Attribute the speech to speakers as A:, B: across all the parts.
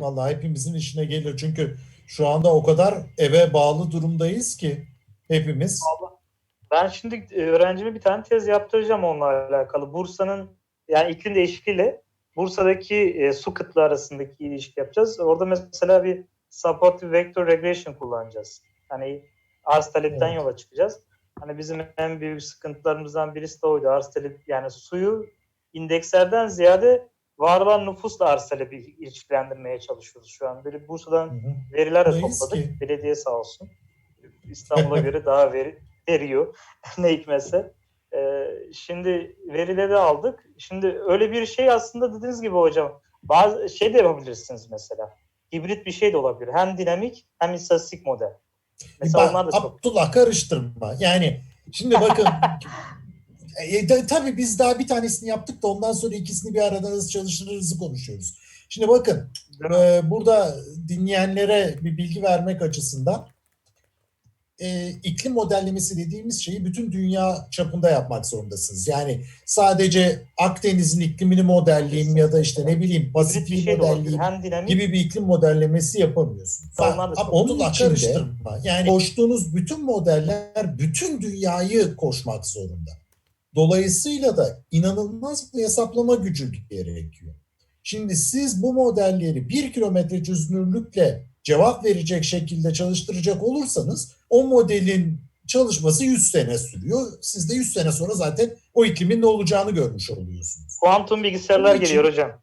A: Vallahi hepimizin işine gelir. Çünkü şu anda o kadar eve bağlı durumdayız ki hepimiz.
B: Ben şimdi e, öğrencime bir tane tez yaptıracağım onunla alakalı. Bursa'nın yani iklim değişikliğiyle Bursa'daki e, su kıtlığı arasındaki ilişki yapacağız. Orada mesela bir supportive vector regression kullanacağız. Hani arz talepten
A: Evet.
B: yola çıkacağız. Hani bizim en büyük sıkıntılarımızdan birisi de oydu. Arz talep yani suyu indekslerden ziyade var olan nüfusla arz talebi ilişkilendirmeye çalışıyoruz şu an. Böyle Bursa'dan
A: Hı hı.
B: veriler de topladık.
A: ki?
B: Belediye sağ olsun. İstanbul'a göre daha veri, veriyor. ne hikmetse. Ee, şimdi verileri aldık. Şimdi öyle bir şey aslında dediğiniz gibi hocam. Bazı şey de yapabilirsiniz mesela. Hibrit bir şey de olabilir. Hem dinamik hem istatistik model. Mesela
A: Bak,
B: onlar da çok
A: Abdullah karıştırma. Yani şimdi bakın e, de- tabii biz daha bir tanesini yaptık da ondan sonra ikisini bir arada nasıl çalıştırırızı konuşuyoruz. Şimdi bakın e, burada dinleyenlere bir bilgi vermek açısından e, iklim modellemesi dediğimiz şeyi bütün dünya çapında yapmak zorundasınız. Yani sadece Akdeniz'in iklimini modelleyeyim ya da işte ne bileyim
B: hibrit bir şey
A: modelleyeyim
B: dinamik
A: gibi bir iklim modellemesi yapamıyorsun.
B: Onlar da
A: Ama onun içinde yani koştuğunuz bütün modeller bütün dünyayı koşmak zorunda. Dolayısıyla da inanılmaz bir hesaplama gücü gerekiyor. Şimdi siz bu modelleri bir kilometre çözünürlükle cevap verecek şekilde çalıştıracak olursanız o modelin çalışması 100 sene sürüyor. Siz de 100 sene sonra zaten o iklimin ne olacağını görmüş oluyorsunuz.
B: kuantum bilgisayarlar
A: için-
B: geliyor hocam.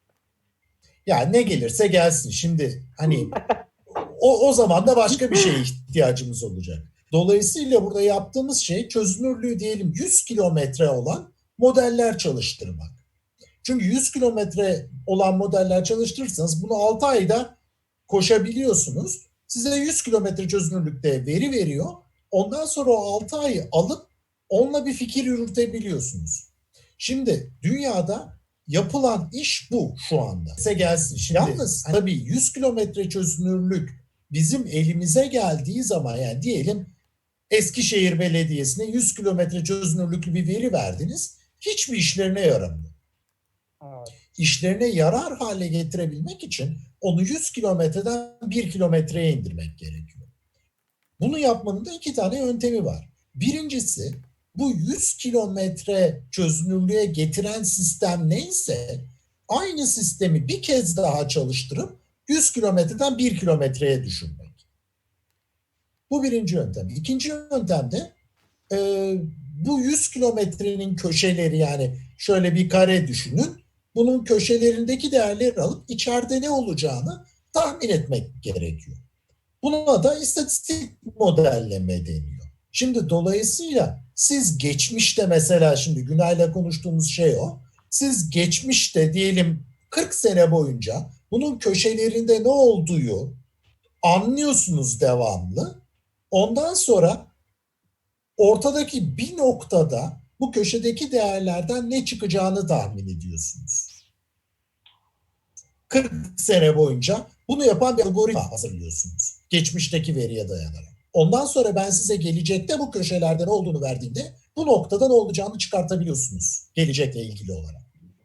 A: Ya ne gelirse gelsin. Şimdi hani o, o zaman da başka bir şeye ihtiyacımız olacak. Dolayısıyla burada yaptığımız şey çözünürlüğü diyelim 100 kilometre olan modeller çalıştırmak. Çünkü 100 kilometre olan modeller çalıştırırsanız bunu 6 ayda koşabiliyorsunuz. Size 100 kilometre çözünürlükte veri veriyor. Ondan sonra o 6 ayı alıp onunla bir fikir yürütebiliyorsunuz. Şimdi dünyada yapılan iş bu şu anda. Size gelsin. Şimdi, yalnız tabii 100 kilometre çözünürlük bizim elimize geldiği zaman yani diyelim Eskişehir Belediyesi'ne 100 kilometre çözünürlüklü bir veri verdiniz. Hiçbir işlerine yaramıyor.
B: Evet.
A: İşlerine yarar hale getirebilmek için onu 100 kilometreden 1 kilometreye indirmek gerekiyor. Bunu yapmanın da iki tane yöntemi var. Birincisi bu 100 kilometre çözünürlüğe getiren sistem neyse aynı sistemi bir kez daha çalıştırıp 100 kilometreden 1 kilometreye düşürmek. Bu birinci yöntem. İkinci yöntem de e, bu 100 kilometrenin köşeleri yani şöyle bir kare düşünün. Bunun köşelerindeki değerleri alıp içeride ne olacağını tahmin etmek gerekiyor. Buna da istatistik modelleme deniyor. Şimdi dolayısıyla siz geçmişte mesela şimdi Günay'la konuştuğumuz şey o. Siz geçmişte diyelim 40 sene boyunca bunun köşelerinde ne olduğu anlıyorsunuz devamlı. Ondan sonra ortadaki bir noktada bu köşedeki değerlerden ne çıkacağını tahmin ediyorsunuz. 40 sene boyunca bunu yapan bir algoritma hazırlıyorsunuz. Geçmişteki veriye dayanarak. Ondan sonra ben size gelecekte bu köşelerde ne olduğunu verdiğimde bu noktada ne olacağını çıkartabiliyorsunuz gelecekle ilgili olarak.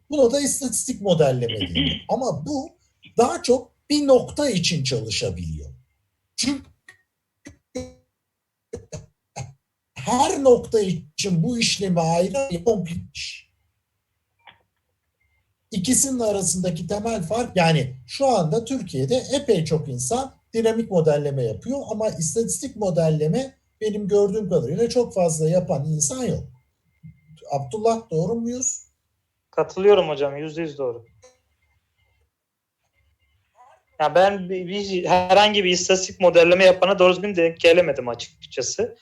A: Buna da istatistik modelleme deniyor. Ama bu daha çok bir nokta için çalışabiliyor. Çünkü her nokta için bu işlemi ayrı iş. İkisinin arasındaki temel fark yani şu anda Türkiye'de epey çok insan dinamik modelleme yapıyor ama istatistik modelleme benim gördüğüm kadarıyla çok fazla yapan insan yok. Abdullah doğru muyuz?
B: Katılıyorum hocam. Yüzde yüz doğru. Ya ben bir, bir- herhangi bir istatistik modelleme yapana doğru düzgün denk gelemedim açıkçası.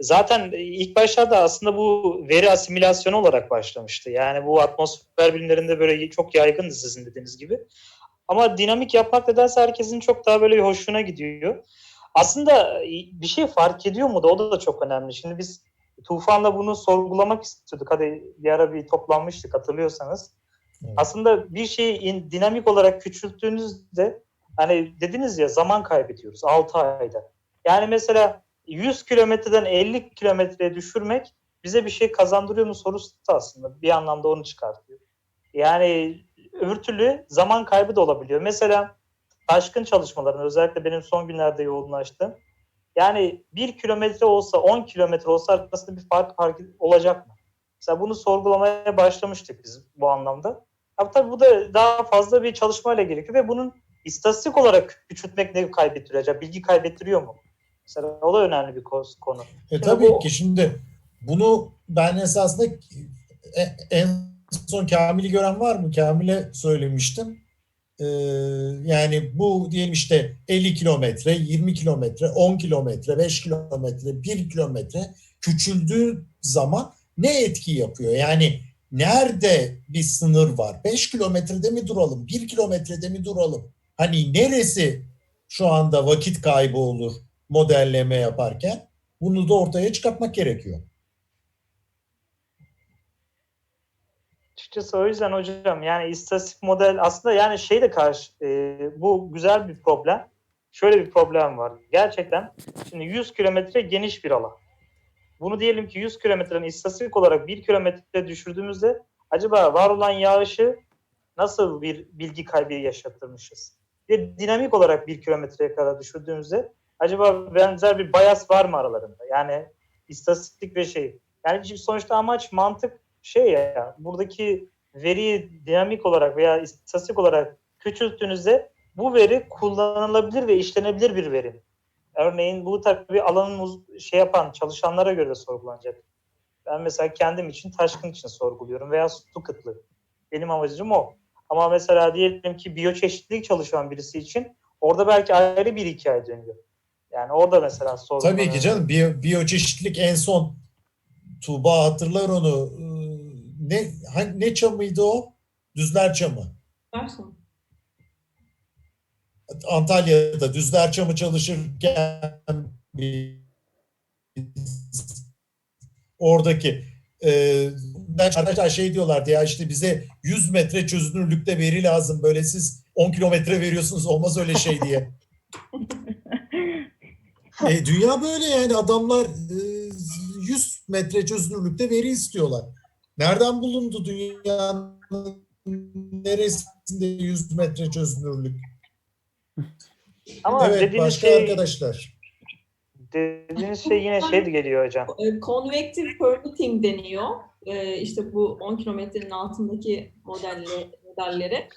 B: Zaten ilk başlarda aslında bu veri asimilasyonu olarak başlamıştı. Yani bu atmosfer bilimlerinde böyle çok yaygındı sizin dediğiniz gibi. Ama dinamik yapmak nedense herkesin çok daha böyle hoşuna gidiyor. Aslında bir şey fark ediyor mu da o da çok önemli. Şimdi biz Tufan'la bunu sorgulamak istiyorduk. Hadi bir ara bir toplanmıştık hatırlıyorsanız.
A: Evet.
B: Aslında bir şeyi in- dinamik olarak küçülttüğünüzde hani dediniz ya zaman kaybediyoruz 6 ayda. Yani mesela 100 kilometreden 50 kilometreye düşürmek bize bir şey kazandırıyor mu sorusu da aslında bir anlamda onu çıkartıyor. Yani öbür türlü zaman kaybı da olabiliyor. Mesela taşkın çalışmaların özellikle benim son günlerde yoğunlaştığım yani bir kilometre olsa 10 kilometre olsa arasında bir fark, fark olacak mı? Mesela bunu sorgulamaya başlamıştık biz bu anlamda. Ama tabii bu da daha fazla bir çalışmayla gerekiyor ve bunun istatistik olarak küçültmek ne kaybettiriyor? Acaba bilgi kaybettiriyor mu? Mesela o da önemli bir ko- konu.
A: E tabii
B: bu-
A: ki şimdi bunu ben esasında e- en son Kamil'i gören var mı? Kamil'e söylemiştim. Ee, yani bu diyelim işte 50 kilometre, 20 kilometre, 10 kilometre, 5 kilometre, 1 kilometre küçüldüğü zaman ne etki yapıyor? Yani nerede bir sınır var? 5 kilometrede mi duralım? 1 kilometrede mi duralım? Hani neresi şu anda vakit kaybı olur modelleme yaparken? Bunu da ortaya çıkartmak gerekiyor.
B: Açıkçası o yüzden hocam yani istatistik model aslında yani şey de karşı e, bu güzel bir problem. Şöyle bir problem var. Gerçekten şimdi 100 kilometre geniş bir alan. Bunu diyelim ki 100 kilometrenin istatistik olarak 1 kilometre düşürdüğümüzde acaba var olan yağışı nasıl bir bilgi kaybı yaşatırmışız? Ve dinamik olarak 1 kilometreye kadar düşürdüğümüzde acaba benzer bir bias var mı aralarında? Yani istatistik ve şey. Yani sonuçta amaç mantık şey ya buradaki veriyi dinamik olarak veya istatistik olarak küçülttüğünüzde bu veri kullanılabilir ve işlenebilir bir veri. Örneğin bu tabii alanın şey yapan çalışanlara göre de sorgulanacak. Ben mesela kendim için taşkın için sorguluyorum veya su kıtlığı. Benim amacım o. Ama mesela diyelim ki biyoçeşitlilik çalışan birisi için orada belki ayrı bir hikaye dönüyor. Yani orada mesela sorgulanıyor.
A: Tabii ki canım biyo, biyoçeşitlik en son Tuğba hatırlar onu. Ee, Ne hangi- ne çamıydı o? Düzler çamı.
C: Dersin.
A: Antalya'da Düzler çamı çalışırken biz oradaki e, arkadaşlar şey diyorlardı ya işte bize 100 metre çözünürlükte veri lazım böyle siz 10 kilometre veriyorsunuz olmaz öyle şey diye. E, dünya böyle yani adamlar e, 100 metre çözünürlükte veri istiyorlar. Nereden bulundu dünyanın neresinde 100 metre çözünürlük?
B: Ama
A: evet
B: dediğiniz
A: başka
B: şey,
A: arkadaşlar.
B: Dediğiniz şey yine şey geliyor hocam.
C: E, Convective permitting deniyor. E, işte bu 10 kilometrenin altındaki modelle, modellere.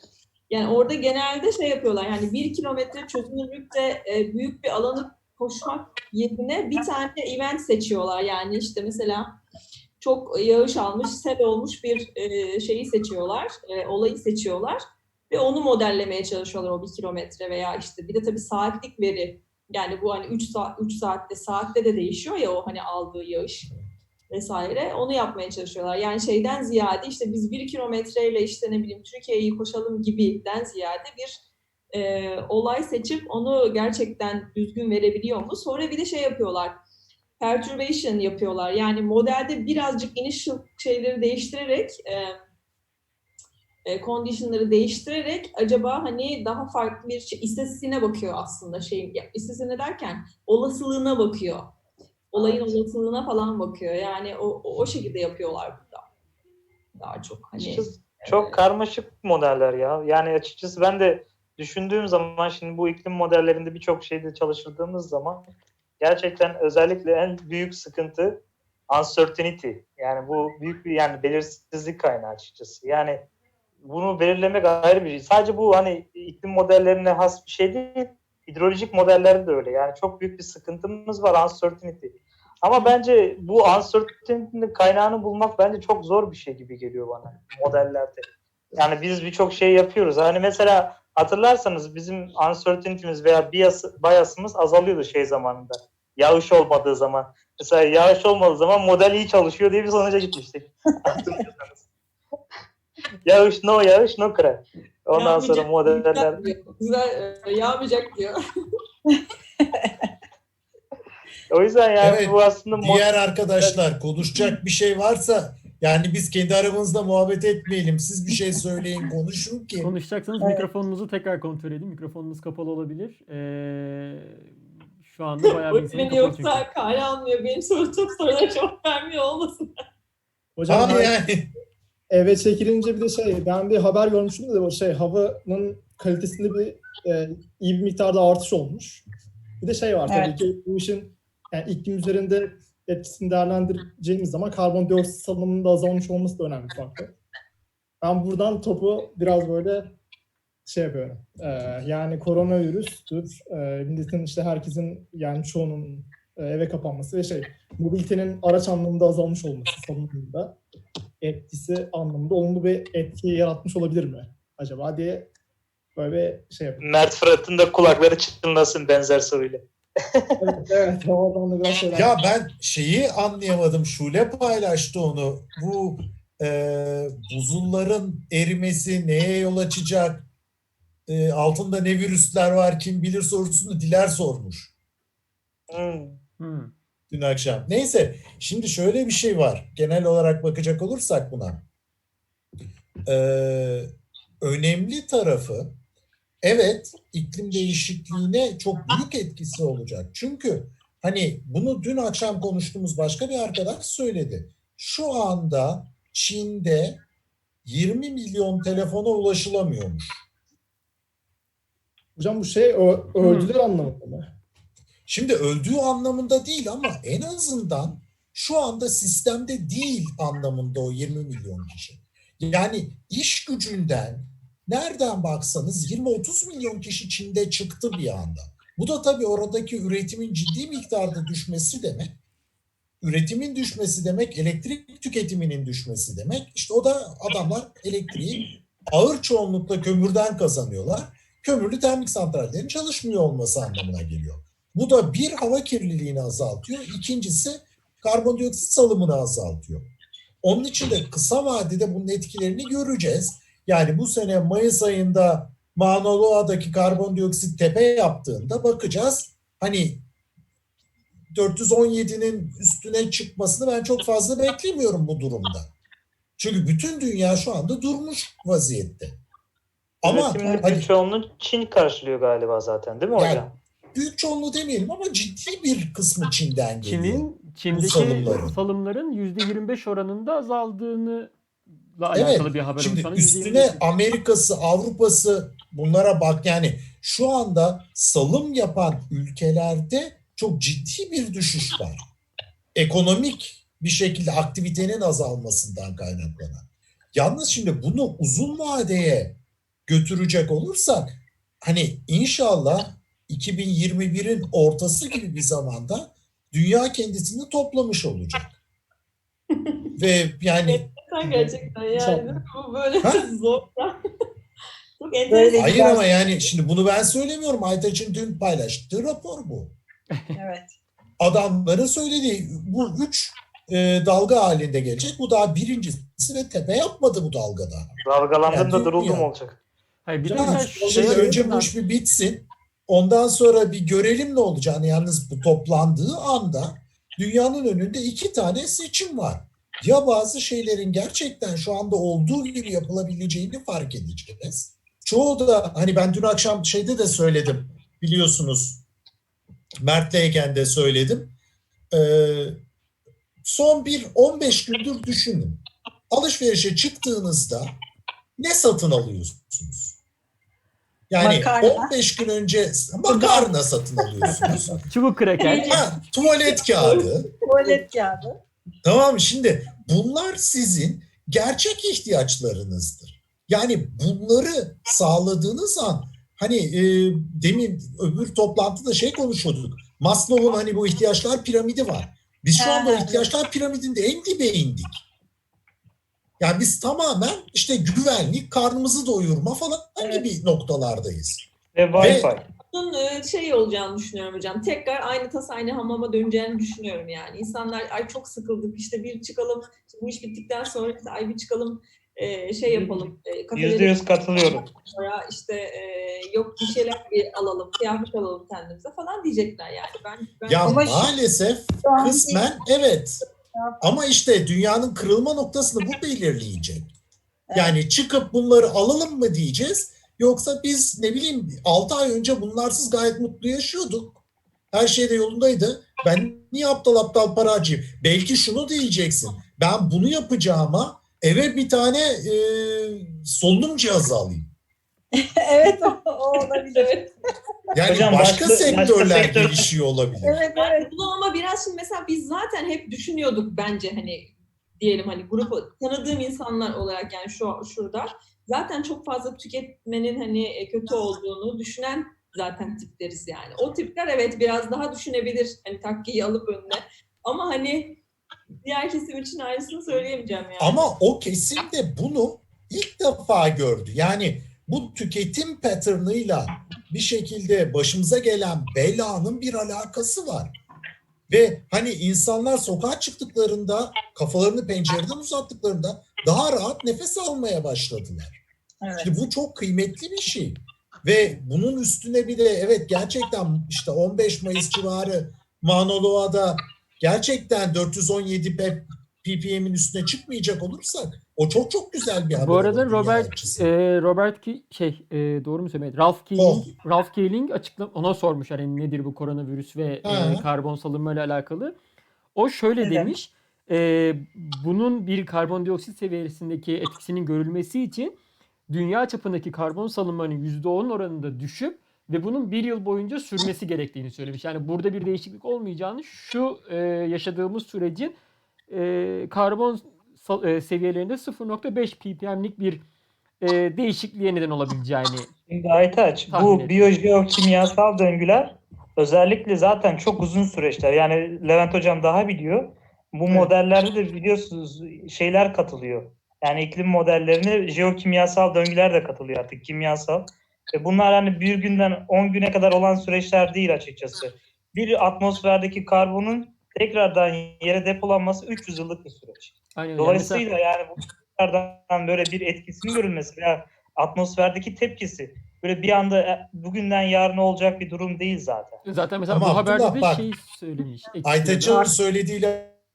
C: Yani orada genelde şey yapıyorlar. Yani 1 kilometre çözünürlükte e, büyük bir alanı koşmak yerine bir tane event seçiyorlar. Yani işte mesela çok yağış almış, sel olmuş bir e, şeyi seçiyorlar, e, olayı seçiyorlar ve onu modellemeye çalışıyorlar o bir kilometre veya işte bir de tabii saatlik veri yani bu hani 3 saat 3 saatte saatte de değişiyor ya o hani aldığı yağış vesaire. Onu yapmaya çalışıyorlar. Yani şeyden ziyade işte biz bir kilometreyle işte ne bileyim Türkiye'yi koşalım gibiden ziyade bir e, olay seçip onu gerçekten düzgün verebiliyor mu? Sonra bir de şey yapıyorlar. Perturbation yapıyorlar. Yani modelde birazcık initial şeyleri değiştirerek e, e, condition'ları değiştirerek acaba hani daha farklı bir şey, istatistiğine bakıyor aslında şey ya, istatistiğine derken olasılığına bakıyor. Olayın
B: Evet.
C: olasılığına falan bakıyor. Yani o, o, o şekilde yapıyorlar burada. Daha çok hani
B: Açıkçası çok karmaşık modeller ya. Yani açıkçası ben de düşündüğüm zaman şimdi bu iklim modellerinde birçok şeyde çalıştırdığımız zaman gerçekten özellikle en büyük sıkıntı uncertainty. Yani bu büyük bir yani belirsizlik kaynağı açıkçası. Yani bunu belirlemek ayrı bir şey. Sadece bu hani iklim modellerine has bir şey değil. Hidrolojik modellerde de öyle. Yani çok büyük bir sıkıntımız var uncertainty. Ama bence bu uncertainty'nin kaynağını bulmak bence çok zor bir şey gibi geliyor bana modellerde. Yani biz birçok şey yapıyoruz. Hani mesela hatırlarsanız bizim uncertainty'miz veya bias, bias'ımız azalıyordu şey zamanında. Yağış olmadığı zaman. Mesela yağış olmadığı zaman model iyi çalışıyor diye bir sonuca gitmiştik. yağış no yağış no crack. Ondan sonra
C: Yağmayacak,
B: modeller
C: diyor. Güzel yağmayacak diyor.
B: o yüzden yani
A: Evet,
B: bu aslında mod-
A: Diğer arkadaşlar konuşacak bir şey varsa yani biz kendi aramızda muhabbet etmeyelim. Siz bir şey söyleyin, konuşun ki.
D: Konuşacaksanız
E: Evet.
D: mikrofonunuzu tekrar kontrol edin. Mikrofonunuz kapalı olabilir. Ee, şu anda bayağı bir çünkü.
C: yoksa kale almıyor. Benim sorduğum sorulara cevap vermiyor olmasın.
E: Hocam ben-
A: yani
E: eve çekilince bir de şey ben bir haber görmüştüm de o şey havanın kalitesinde bir e, iyi bir miktarda artış olmuş. Bir de şey var tabii
F: Evet.
E: ki bu işin yani iklim üzerinde etkisini değerlendireceğimiz zaman karbondioksit salınımının da azalmış olması da önemli bir faktör. Ben buradan topu biraz böyle şey yapıyorum. E, yani koronavirüstür. E, milletin işte herkesin yani çoğunun e, eve kapanması ve şey mobilitenin araç anlamında azalmış olması salınımında etkisi anlamında olumlu bir etki yaratmış olabilir mi acaba diye böyle bir şey yapıyorum.
B: Mert Fırat'ın da kulakları çınlasın benzer soruyla.
E: evet, evet oradan da biraz şeyler.
A: Ya ben şeyi anlayamadım. Şule paylaştı onu. Bu e, buzulların erimesi neye yol açacak? E, altında ne virüsler var kim bilir sorusunu Diler sormuş
B: Hmm.
D: Hmm.
A: Dün akşam. Neyse şimdi şöyle bir şey var. Genel olarak bakacak olursak buna. E, önemli tarafı evet iklim değişikliğine çok büyük etkisi olacak. Çünkü hani bunu dün akşam konuştuğumuz başka bir arkadaş söyledi. Şu anda Çin'de 20 milyon telefona ulaşılamıyormuş.
E: Hocam bu şey ö- öldüler anlamında mı?
A: Şimdi öldüğü anlamında değil ama en azından şu anda sistemde değil anlamında o 20 milyon kişi. Yani iş gücünden nereden baksanız 20-30 milyon kişi Çin'de çıktı bir anda. Bu da tabii oradaki üretimin ciddi miktarda düşmesi demek. Üretimin düşmesi demek, elektrik tüketiminin düşmesi demek. İşte o da adamlar elektriği ağır çoğunlukla kömürden kazanıyorlar. Kömürlü termik santrallerin çalışmıyor olması anlamına geliyor. Bu da bir hava kirliliğini azaltıyor. İkincisi karbondioksit salımını azaltıyor. Onun için de kısa vadede bunun etkilerini göreceğiz. Yani bu sene Mayıs ayında Mauna Loa'daki karbondioksit tepe yaptığında bakacağız. Hani 417'nin üstüne çıkmasını ben çok fazla beklemiyorum bu durumda. Çünkü bütün dünya şu anda durmuş vaziyette. Ama
B: Üretimin
A: hani
B: büyük çoğunluğunu Çin karşılıyor galiba zaten değil mi
A: Yani
B: hocam?
A: Büyük çoğunluğu demeyelim ama ciddi bir kısmı Çin'den geliyor.
D: Çin'in Çin'deki
A: salımların.
D: salımların %25 oranında azaldığını
A: Evet,
D: alakalı bir haber
A: Şimdi
D: sana
A: üstüne
D: %25
A: Amerika'sı, Avrupa'sı bunlara bak yani şu anda salım yapan ülkelerde çok ciddi bir düşüş var. Ekonomik bir şekilde aktivitenin azalmasından kaynaklanan. Yalnız şimdi bunu uzun vadeye götürecek olursak hani inşallah 2021'in ortası gibi bir zamanda dünya kendisini toplamış olacak. Ve yani
C: Gerçekten gerçekten yani bu böyle
A: Ha?
C: zor. Çok enteresan.
A: Hayır ama yani şimdi bunu ben söylemiyorum. Aytaç'ın dün paylaştığı rapor bu.
F: Evet.
A: Adamların söylediği bu üç e, dalga halinde gelecek. Bu daha birincisi ve tepe yapmadı bu dalgada.
B: Dalgalandığında
A: Yani
B: duruldum
A: dünya-
B: olacak.
D: Hayır bir de şey
A: önce bu iş bir bitsin. Ondan sonra bir görelim ne olacağını. Yalnız bu toplandığı anda dünyanın önünde iki tane seçim var. Ya bazı şeylerin gerçekten şu anda olduğu gibi yapılabileceğini fark edeceğiz. Çoğu da hani ben dün akşam şeyde de söyledim biliyorsunuz Mert'leyken de söyledim. Ee, son bir 15 gündür düşünün. Alışverişe çıktığınızda ne satın alıyorsunuz? Yani
F: Makarna.
A: 15 gün önce makarna satın alıyorsunuz.
D: çubuk kraker.
A: ha, tuvalet kağıdı.
F: Tuvalet kağıdı.
A: Tamam? Şimdi bunlar sizin gerçek ihtiyaçlarınızdır. Yani bunları sağladığınız an hani e, demin öbür toplantıda şey konuşuyorduk. Maslow'un hani bu ihtiyaçlar piramidi var. Biz şu anda ihtiyaçlar piramidinde en dibe indik. Yani biz tamamen işte güvenlik, karnımızı doyurma falan
F: Evet.
A: gibi noktalardayız.
B: Ve Wi-Fi.
C: Bunun e, şey olacağını düşünüyorum hocam. Tekrar aynı tas aynı hamama döneceğini düşünüyorum yani. İnsanlar ay çok sıkıldık işte bir çıkalım. bu iş bittikten sonra işte ay bir çıkalım e, şey yapalım. E,
B: Yüzde yüz katılıyorum.
C: sonra işte e, yok bir şeyler bir alalım, kıyafet alalım kendimize falan diyecekler yani. Ben, ben
A: Ya maalesef Kısmen evet. Ama işte dünyanın kırılma noktasını bu belirleyecek. Yani çıkıp bunları alalım mı diyeceğiz yoksa biz ne bileyim 6 ay önce bunlarsız gayet mutlu yaşıyorduk. Her şey de yolundaydı. Ben niye aptal aptal para harcayayım? Belki şunu diyeceksin. Ben bunu yapacağıma eve bir tane e, solunum cihazı alayım.
F: evet o, o olabilir.
C: Evet.
A: Yani
B: Hocam
A: başka,
B: başka- başka
A: sektörler
B: sektör-
A: gelişiyor olabilir.
F: Evet evet.
C: Bunu ama biraz şimdi mesela biz zaten hep düşünüyorduk bence hani diyelim hani grubu tanıdığım insanlar olarak yani şu şurada zaten çok fazla tüketmenin hani e, kötü olduğunu düşünen zaten tipleriz yani. O tipler evet biraz daha düşünebilir hani takkiyi alıp önüne. Ama hani diğer kesim için aynısını söyleyemeyeceğim yani.
A: Ama o kesim de bunu ilk defa gördü. Yani bu tüketim pattern'ıyla bir şekilde başımıza gelen belanın bir alakası var. Ve hani insanlar sokağa çıktıklarında kafalarını pencereden uzattıklarında daha rahat nefes almaya başladılar.
F: evet.
A: Şimdi bu çok kıymetli bir şey. Ve bunun üstüne bir de evet gerçekten işte 15 Mayıs civarı Manoloa da gerçekten 417 p- ppm'in üstüne çıkmayacak olursak o çok çok güzel bir haber.
D: Bu arada Robert e, Robert Ki- şey e, doğru mu söyledim? Ralph Keeling, Ralph Keeling açıkla ona sormuş hani nedir bu koronavirüs ve e, karbon salınma ile alakalı. O şöyle
F: Evet.
D: demiş. e, bunun bir karbondioksit seviyesindeki etkisinin görülmesi için dünya çapındaki karbon salınmanın %10 oranında düşüp ve bunun bir yıl boyunca sürmesi gerektiğini söylemiş. Yani burada bir değişiklik olmayacağını şu e, yaşadığımız sürecin e, karbon e, seviyelerinde 0.5 ppm'lik bir e, değişikliğe neden olabileceğini.
B: Şimdi Aytaç bu biyojeokimyasal döngüler özellikle zaten çok uzun süreçler. Yani Levent Hocam daha biliyor. Bu
D: Evet.
B: modellerde de biliyorsunuz şeyler katılıyor. Yani iklim modellerine jeokimyasal döngüler de katılıyor artık kimyasal. Ve bunlar hani bir günden 10 güne kadar olan süreçler değil açıkçası. Bir atmosferdeki karbonun tekrardan yere depolanması 300 yıllık bir süreç.
D: Aynen.
B: Dolayısıyla yani bu tekrardan böyle bir etkisinin görülmesi veya atmosferdeki tepkisi böyle bir anda e, bugünden yarına olacak bir durum değil zaten.
D: Zaten mesela
A: Ama
D: bu haberde de
A: bak,
D: şey söylemiş.
A: Aytaç'ın söylediği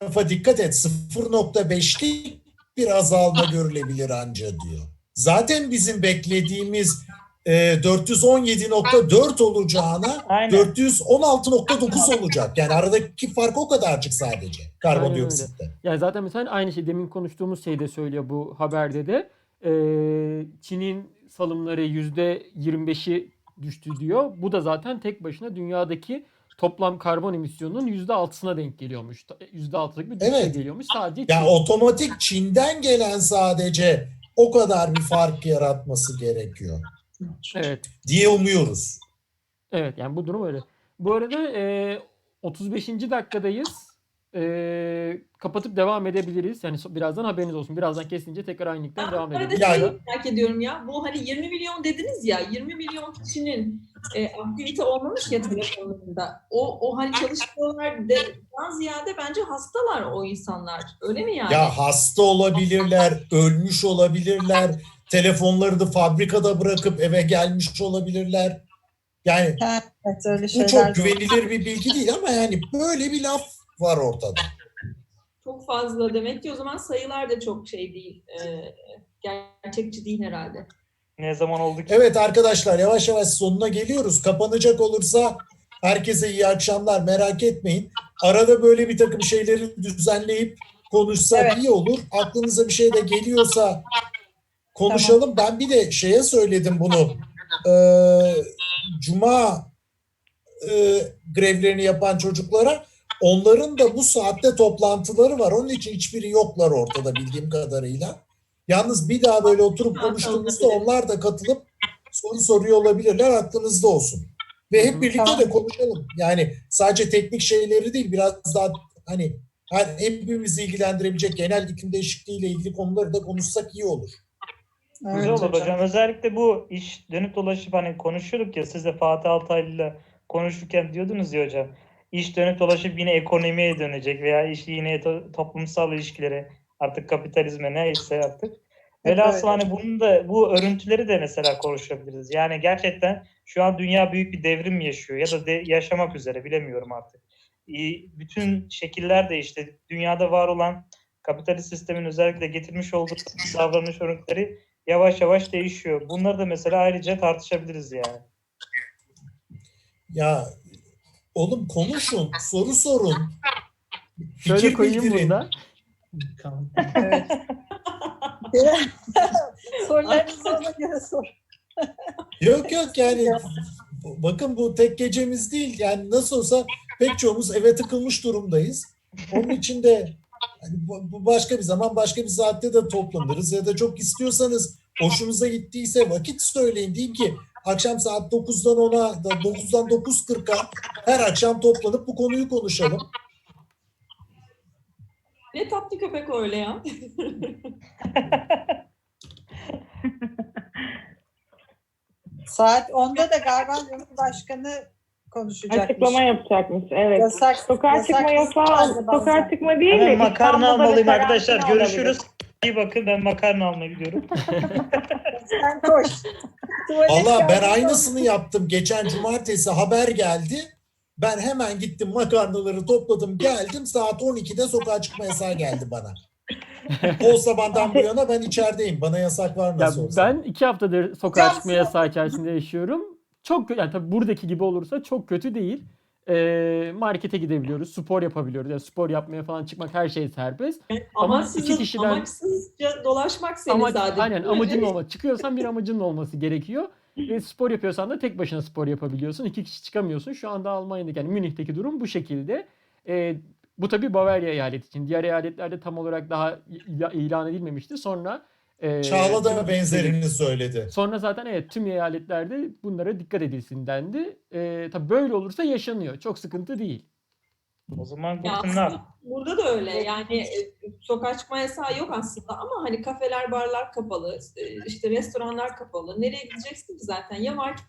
A: lafa dikkat et. 0.5'lik bir azalma görülebilir anca diyor. Zaten bizim beklediğimiz 417.4 olacağına
B: Aynen.
A: 416.9 olacak. Yani aradaki fark o kadarcık sadece karbondioksitte.
D: Yani zaten mesela aynı şey demin konuştuğumuz şey de söylüyor bu haberde de. Ee, Çin'in salımları %25'i düştü diyor. Bu da zaten tek başına dünyadaki toplam karbon emisyonunun %6'sına denk geliyormuş. %6'lık bir düşüşe
A: Evet.
D: geliyormuş. Sadece
A: Ya
D: Çin.
A: otomatik Çin'den gelen sadece o kadar bir fark yaratması gerekiyor
D: Evet.
A: diye umuyoruz.
D: Evet yani bu durum öyle. Bu arada e, 35. dakikadayız. E, kapatıp devam edebiliriz. Yani birazdan haberiniz olsun. Birazdan kesince tekrar aynı
C: Ben
D: devam
C: bu arada
D: edebiliriz.
A: Ya-
C: şeyi merak ediyorum ya. Bu hani 20 milyon dediniz ya. 20 milyon kişinin e, aktivite olmamış ya telefonlarında. O, o hani çalışmıyorlar de, daha ziyade bence hastalar o insanlar. Öyle mi yani?
A: Ya hasta olabilirler, ölmüş olabilirler, telefonları da fabrikada bırakıp eve gelmiş olabilirler. Yani
F: Evet öyle
A: bu çok güvenilir bir bilgi değil ama yani böyle bir laf var ortada.
C: Çok fazla demek ki o zaman sayılar da çok şey değil. e, gerçekçi değil herhalde.
B: Ne zaman oldu ki?
A: Evet arkadaşlar yavaş yavaş sonuna geliyoruz. Kapanacak olursa herkese iyi akşamlar merak etmeyin. Arada böyle bir takım şeyleri düzenleyip konuşsak
F: Evet.
A: iyi olur. Aklınıza bir şey de geliyorsa konuşalım. Ben bir de şeye söyledim bunu. Ee, Cuma e, grevlerini yapan çocuklara onların da bu saatte toplantıları var. Onun için hiçbiri yoklar ortada bildiğim kadarıyla. Yalnız bir daha böyle oturup konuştuğumuzda onlar da katılıp soru soruyor olabilirler. Aklınızda olsun. Ve hep birlikte de konuşalım. Yani sadece teknik şeyleri değil biraz daha hani her, hepimizi ilgilendirebilecek genel iklim değişikliği ile ilgili konuları da konuşsak iyi olur.
F: Evet
B: Güzel olur hocam. Özellikle bu iş dönüp dolaşıp hani konuşuyorduk ya siz de Fatih Altaylı'yla konuşurken diyordunuz ya hocam. İş dönüp dolaşıp yine ekonomiye dönecek veya iş yine to- toplumsal ilişkilere artık kapitalizme neyse artık. Velhasıl
F: evet.
B: hani bunun da bu örüntüleri de mesela konuşabiliriz. Yani gerçekten şu an dünya büyük bir devrim yaşıyor ya da de, yaşamak üzere bilemiyorum artık. Bütün şekiller değişti. Dünyada var olan kapitalist sistemin özellikle getirmiş olduğu davranış örüntüleri yavaş yavaş değişiyor. Bunları da mesela ayrıca tartışabiliriz yani.
A: Ya oğlum konuşun, soru sorun.
D: Şöyle
A: fikir
D: koyayım
A: bildirin.
D: bunu da.
E: Kan-
F: Evet. Sorularınızı ona göre sor.
A: Yok yok yani bakın bu tek gecemiz değil. Yani nasıl olsa pek çoğumuz eve tıkılmış durumdayız. Onun için de hani bu- bu başka bir zaman başka bir saatte de toplanırız ya da çok istiyorsanız hoşunuza gittiyse vakit söyleyin diyeyim ki akşam saat 9'dan 10'a da 9'dan 9.40'a her akşam toplanıp bu konuyu konuşalım.
C: Ne tatlı köpek öyle ya.
F: Saat 10'da da galiba Cumhurbaşkanı konuşacakmış.
G: Açıklama yapacakmış. Evet.
F: Yasak,
G: Sokağa
F: yasak
G: çıkma yasağı, sokağa çıkma değil de
B: makarna almalıyım arkadaşlar. Görüşürüz. İyi bakın ben makarna almaya gidiyorum.
F: Sen koş.
A: Allah ben aynısını yaptım. Geçen cumartesi haber geldi. Ben hemen gittim makarnaları topladım geldim. Saat 12'de sokağa çıkma yasağı geldi bana. O sabahtan bu yana ben içerideyim. Bana yasak var
D: Ya
A: nasıl olsa.
D: ben iki haftadır sokağa çıkma yasağı içerisinde yaşıyorum. Çok yani tabii buradaki gibi olursa çok kötü değil. Ee, markete gidebiliyoruz, spor yapabiliyoruz. Yani spor yapmaya falan çıkmak her şey serbest. Ama
C: Amaçsız,
D: iki kişiden-
C: amaçsızca dolaşmak senin
D: Amaç,
C: sadece.
D: aynen amacın olma. Çıkıyorsan bir amacın olması gerekiyor. Ve spor yapıyorsan da tek başına spor yapabiliyorsun. İki kişi çıkamıyorsun. Şu anda Almanya'daki yani Münih'teki durum bu şekilde. Ee, bu tabii Bavarya eyaleti için. Diğer eyaletlerde tam olarak daha ila- ilan edilmemişti. Sonra e,
A: Çağla da
D: tüm-
A: benzerini söyledi.
D: Sonra zaten evet tüm eyaletlerde bunlara dikkat edilsin dendi. Ee, tabii böyle olursa yaşanıyor. Çok sıkıntı değil.
B: O zaman gitsinler.
C: burada da öyle yani e, sokağa çıkma yasağı yok aslında ama hani kafeler, barlar kapalı, işte restoranlar kapalı. Nereye gideceksin ki zaten? Ya market